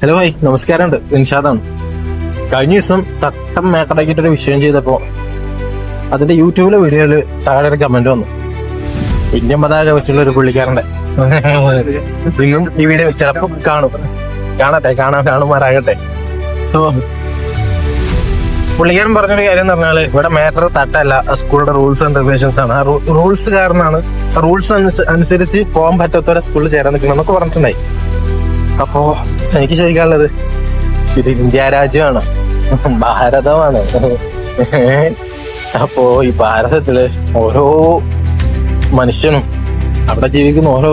Hello bhai നമസ്കാരമുണ്ട്. ഇൻഷാദാണ്. കഴിഞ്ഞ ദിവസം തട്ടം മേക്കടാക്കിയിട്ടൊരു വിഷയം ചെയ്തപ്പോൾ അതിന്റെ യൂട്യൂബിലെ വീഡിയോയിൽ താഴെ ഒരു കമന്റ് വന്നു. ഇന്ത്യൻ പതാക വെച്ചുള്ള ഒരു പുള്ളിക്കാരന്റെ നിങ്ങളും ഈ വീഡിയോ ചിലപ്പോ കാണും. കാണട്ടെ കാണാൻ കാണുമാറാകട്ടെ സോ പുള്ളിക്കാരൻ പറഞ്ഞൊരു കാര്യം എന്ന് പറഞ്ഞാൽ ഇവിടെ മാറ്റർ തട്ടല്ല. സ്കൂളിന്റെ റൂൾസ് ആൻഡ് റെഗുലേഷൻസ് ആണ്. റൂൾസ് കാരണമാണ് റൂൾസ് അനുസരിച്ച് പോകാൻ പറ്റാത്തവരെ സ്കൂളിൽ ചേരാൻ നിൽക്കണം എന്നൊക്കെ പറഞ്ഞിട്ടുണ്ടായി. അപ്പോ എനിക്ക് ശരിക്കാനുള്ളത് ഇത് ഇന്ത്യ രാജ്യമാണ്. ഭാരതമാണ്. അപ്പോ ഈ ഭാരതത്തിൽ ഓരോ മനുഷ്യനും അവിടെ ജീവിക്കുന്ന ഓരോ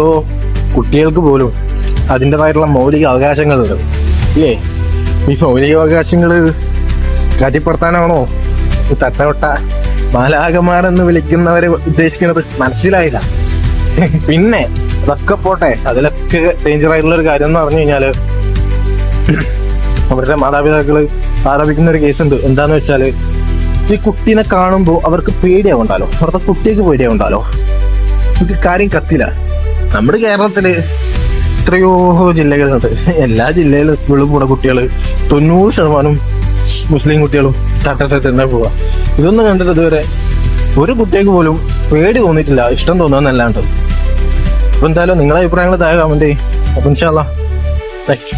കുട്ടികൾക്ക് പോലും അതിന്റെതായിട്ടുള്ള മൗലിക അവകാശങ്ങളുണ്ട്. ഇല്ലേ? ഈ മൗലിക അവകാശങ്ങൾ കാറ്റിപ്പുറത്താനാണോ തട്ടവട്ട മാലാകമാരെന്ന് വിളിക്കുന്നവരെ ഉദ്ദേശിക്കുന്നത് മനസ്സിലായില്ല. പിന്നെ അതൊക്കെ പോട്ടെ അതിലൊക്കെ ഡേഞ്ചർ ആയിട്ടുള്ള ഒരു കാര്യം എന്ന് പറഞ്ഞു കഴിഞ്ഞാൽ അവരുടെ മാതാപിതാക്കൾ ആരോപിക്കുന്ന ഒരു കേസ് ഉണ്ട് എന്താന്ന് വെച്ചാൽ ഈ കുട്ടീനെ കാണുമ്പോൾ അവർക്ക് പേടിയാവുണ്ടാലോ അവരുടെ കുട്ടിക്ക് പേടിയാവുണ്ടാലോ നമുക്ക് കാര്യം കത്തില്ല. നമ്മുടെ കേരളത്തിൽ എത്രയോ ജില്ലകളുണ്ട്. എല്ലാ ജില്ലയിലും സ്കൂളിൽ പോണ കുട്ടികൾ തൊണ്ണൂറ് ശതമാനം മുസ്ലിം കുട്ടികളും തട്ടത്തന്നെ തന്നെ പോവാ. ഇതൊന്നും കണ്ടിട്ട് ഇതുവരെ ഒരു കുട്ടിക്ക് പോലും പേടി തോന്നിയിട്ടില്ല. ഇഷ്ടം തോന്നുന്നല്ലാണ്ട് അപ്പൊ എന്തായാലും നിങ്ങളെ അഭിപ്രായങ്ങൾ താഴെ കമന്റ് ചെയ്യും. അപ്പൊ നെക്സ്റ്റ്